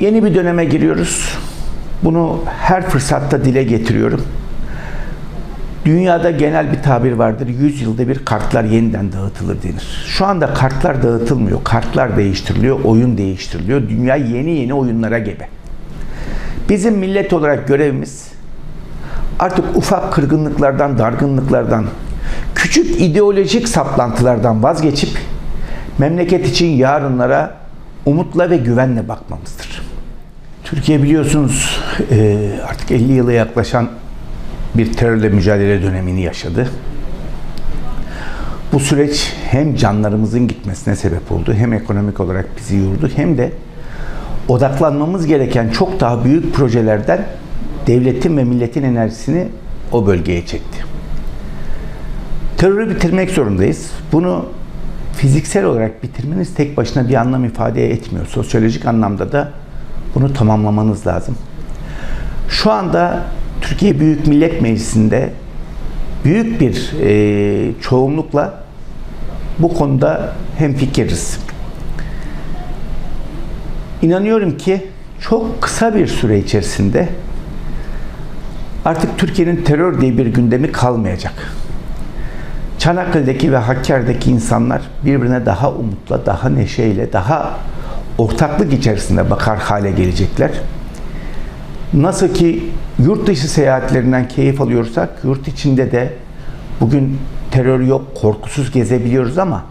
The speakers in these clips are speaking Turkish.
Yeni bir döneme giriyoruz. Bunu her fırsatta dile getiriyorum. Dünyada genel bir tabir vardır. 100 yılda bir kartlar yeniden dağıtılır denir. Şu anda kartlar dağıtılmıyor. Kartlar değiştiriliyor, oyun değiştiriliyor. Dünya yeni yeni oyunlara gebe. Bizim millet olarak görevimiz artık ufak kırgınlıklardan, dargınlıklardan, küçük ideolojik saplantılardan vazgeçip memleket için yarınlara umutla ve güvenle bakmamızdır. Türkiye biliyorsunuz eee, artık 50 yıla yaklaşan bir terörle mücadele dönemini yaşadı. Bu süreç hem canlarımızın gitmesine sebep oldu, hem ekonomik olarak bizi yordu, hem de odaklanmamız gereken çok daha büyük projelerden devletin ve milletin enerjisini o bölgeye çekti. Terörü bitirmek zorundayız. Bunu fiziksel olarak bitirmeniz tek başına bir anlam ifade etmiyor. Sosyolojik anlamda da bunu tamamlamanız lazım. Şu anda Türkiye Büyük Millet Meclisi'nde büyük bir e, çoğunlukla bu konuda hemfikiriz. İnanıyorum ki çok kısa bir süre içerisinde artık Türkiye'nin terör diye bir gündemi kalmayacak. Çanakkale'deki ve Hakkari'deki insanlar birbirine daha umutla, daha neşeyle, daha ortaklık içerisinde bakar hale gelecekler. Nasıl ki yurt dışı seyahatlerinden keyif alıyorsak, yurt içinde de bugün terör yok, korkusuz gezebiliyoruz ama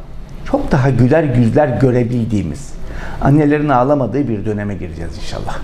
çok daha güler yüzler görebildiğimiz, annelerin ağlamadığı bir döneme gireceğiz inşallah.